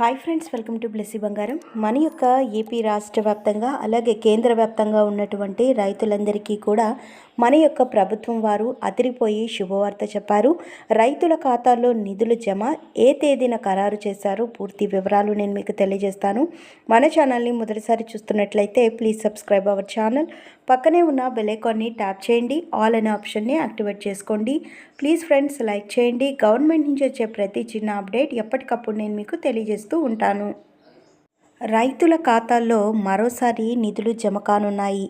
Hi friends welcome to Blessy Bangaram. మన యొక్క AP రాష్ట్ర వ్యాప్తంగా అలాగే కేంద్ర వ్యాప్తంగా ఉన్నటువంటి రైతులందరికీ కూడా మన యొక్క ప్రభుత్వం వారు అదిరిపోయి శుభవార్త చెప్పారు. రైతుల ఖాతాల్లో నిధులు జమ ఏ తేదీన ఖరారు చేశారో పూర్తి వివరాలు నేను మీకు తెలియజేస్తాను. మన ఛానల్ని మొదటిసారి చూస్తున్నట్లయితే ప్లీజ్ సబ్స్క్రైబ్ అవర్ ఛానల్ పక్కనే ఉన్న బెలైకాన్ని ట్యాప్ చేయండి ఆల్ అనే ఆప్షన్ని యాక్టివేట్ చేసుకోండి. ప్లీజ్ ఫ్రెండ్స్ లైక్ చేయండి. గవర్నమెంట్ నుంచి వచ్చే ప్రతి చిన్న అప్డేట్ ఎప్పటికప్పుడు నేను మీకు తెలియజేస్తాను. తెలియజేస్తూ ఉంటాను. రైతుల ఖాతాల్లో మరోసారి నిధులు జమ కానున్నాయి.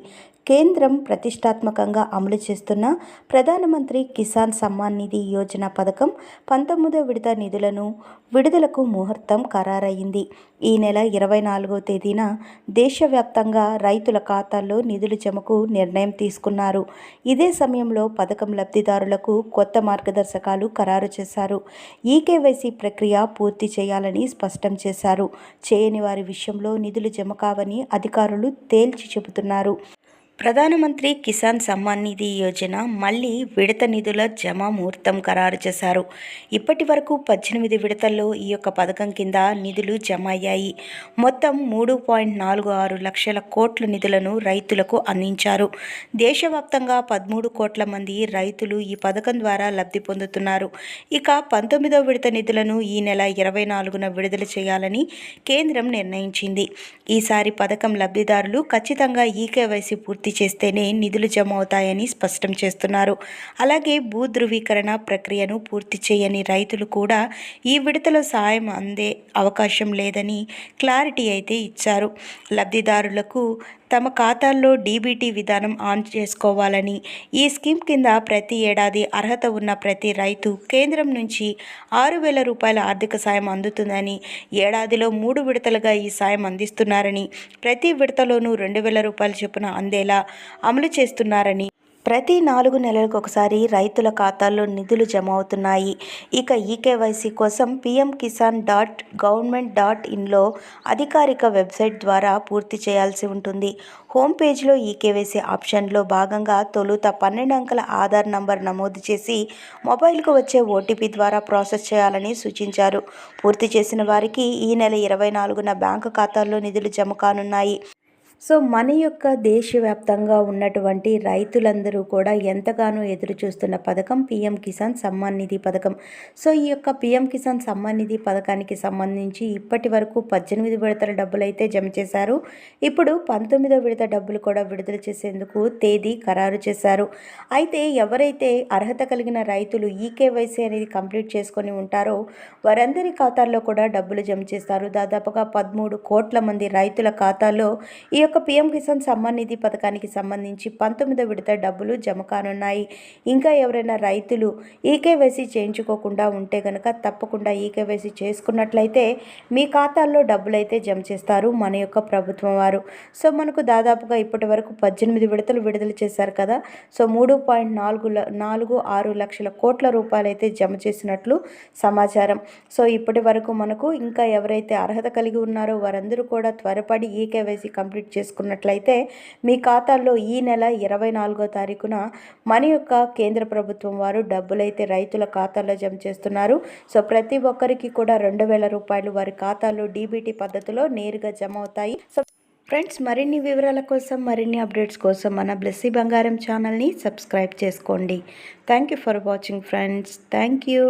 కేంద్రం ప్రతిష్టాత్మకంగా అమలు చేస్తున్న ప్రధానమంత్రి కిసాన్ సమ్మాన్ నిధి యోజన పథకం పంతొమ్మిదో విడత నిధులను విడుదలకు ముహూర్తం ఖరారయింది ఈ నెల ఇరవై నాలుగో తేదీన దేశవ్యాప్తంగా రైతుల ఖాతాల్లో నిధులు జమకు నిర్ణయం తీసుకున్నారు. ఇదే సమయంలో పథకం లబ్ధిదారులకు కొత్త మార్గదర్శకాలు ఖరారు చేశారు. ఈకేవైసీ ప్రక్రియ పూర్తి చేయాలని స్పష్టం చేశారు. చేయని వారి విషయంలో నిధులు జమ కావని అధికారులు తేల్చి చెబుతున్నారు. ప్రధానమంత్రి కిసాన్ సమ్మాన్ నిధి యోజన మళ్ళీ విడత నిధుల జమ ముహూర్తం ఖరారు చేశారు. ఇప్పటి వరకు పద్దెనిమిది విడతల్లో ఈ యొక్క పథకం కింద నిధులు జమ అయ్యాయి మొత్తం మూడు పాయింట్ నాలుగు ఆరు లక్షల కోట్ల నిధులను రైతులకు అందించారు. దేశవ్యాప్తంగా పదమూడు కోట్ల మంది రైతులు ఈ పథకం ద్వారా లబ్ధి పొందుతున్నారు. ఇక పంతొమ్మిదో విడత నిధులను ఈ నెల ఇరవై నాలుగున విడుదల చేయాలని కేంద్రం నిర్ణయించింది. ఈసారి పథకం లబ్ధిదారులు ఖచ్చితంగా ఈకేవైసీ పూర్తి పూర్తి చేస్తేనే నిధులు జమ అవుతాయని స్పష్టం చేస్తున్నారు. అలాగే భూ ధృవీకరణ ప్రక్రియను పూర్తి చేయని రైతులు కూడా ఈ విడతలో సాయం అందే అవకాశం లేదని క్లారిటీ అయితే ఇచ్చారు. లబ్ధిదారులకు తమ ఖాతాల్లో డీబీటీ విధానం ఆన్ చేసుకోవాలని ఈ స్కీమ్ కింద ప్రతి ఏడాది అర్హత ఉన్న ప్రతి రైతు కేంద్రం నుంచి ఆరు వేల రూపాయల ఆర్థిక సాయం అందుతుందని ఏడాదిలో మూడు విడతలుగా ఈ సాయం అందిస్తున్నారని ప్రతి విడతలోనూ రెండు వేల రూపాయల చొప్పున అందేలా అమలు చేస్తున్నారని ప్రతి నాలుగు నెలలకు ఒకసారి రైతుల ఖాతాల్లో నిధులు జమ అవుతున్నాయి ఇక ఈకేవైసీ కోసం PM Kisan dot government dot ఇన్లో అధికారిక వెబ్సైట్ ద్వారా పూర్తి చేయాల్సి ఉంటుంది. హోమ్ పేజ్లో ఈకేవైసీ ఆప్షన్లో భాగంగా తొలుత పన్నెండు అంకెల ఆధార్ నంబర్ నమోదు చేసి మొబైల్కు వచ్చే ఓటీపీ ద్వారా ప్రాసెస్ చేయాలని సూచించారు. పూర్తి చేసిన వారికి ఈ నెల ఇరవై నాలుగున బ్యాంకు ఖాతాల్లో నిధులు జమ కానున్నాయి. సో మన యొక్క దేశవ్యాప్తంగా ఉన్నటువంటి రైతులందరూ కూడా ఎంతగానో ఎదురు చూస్తున్న పథకం పిఎం కిసాన్ సమ్మాన్ నిధి పథకం. సో ఈ యొక్క పిఎం కిసాన్ సమ్మాన్ నిధి పథకానికి సంబంధించి ఇప్పటి వరకు పద్దెనిమిది విడతల డబ్బులు అయితే జమ చేశారు. ఇప్పుడు పంతొమ్మిదో విడత డబ్బులు కూడా విడుదల చేసేందుకు తేదీ ఖరారు చేశారు. అయితే ఎవరైతే అర్హత కలిగిన రైతులు ఈకేవైసీ అనేది కంప్లీట్ చేసుకొని ఉంటారో వారందరి ఖాతాల్లో కూడా డబ్బులు జమ చేస్తారు. దాదాపుగా పదమూడు కోట్ల మంది రైతుల ఖాతాలో ఈ యొక్క పీఎం కిసాన్ సమ్మాన్ నిధి పథకానికి సంబంధించి పంతొమ్మిదో విడత డబ్బులు జమ కానున్నాయి. ఇంకా ఎవరైనా రైతులు ఈకేవైసీ చేయించుకోకుండా ఉంటే కనుక తప్పకుండా ఈకేవైసీ చేసుకున్నట్లయితే మీ ఖాతాల్లో డబ్బులు అయితే జమ చేస్తారు మన యొక్క ప్రభుత్వం వారు. సో మనకు దాదాపుగా ఇప్పటి వరకు పద్దెనిమిది విడతలు విడుదల చేశారు కదా. సో మూడు పాయింట్ నాలుగు నాలుగు ఆరు లక్షల కోట్ల రూపాయలు అయితే జమ చేసినట్లు సమాచారం. సో ఇప్పటి వరకు మనకు ఇంకా ఎవరైతే అర్హత కలిగి ఉన్నారో వారందరూ కూడా త్వరపడి ఈకేవైసీ కంప్లీట్ చేసుకున్నట్లయితే మీ ఖాతాల్లో ఈ నెల ఇరవై నాలుగో తారీఖున మన యొక్క కేంద్ర ప్రభుత్వం వారు డబ్బులైతే రైతుల ఖాతాల్లో జమ చేస్తున్నారు. సో ప్రతి ఒక్కరికి కూడా రెండు వేల రూపాయలు వారి ఖాతాల్లో డీబీటీ పద్ధతిలో నేరుగా జమ అవుతాయి. సో ఫ్రెండ్స్ మరిన్ని వివరాల కోసం మరిన్ని అప్డేట్స్ కోసం మన బ్లెస్సీ బంగారం ఛానల్ని సబ్స్క్రైబ్ చేసుకోండి. Thank you for watching friends. Thank you.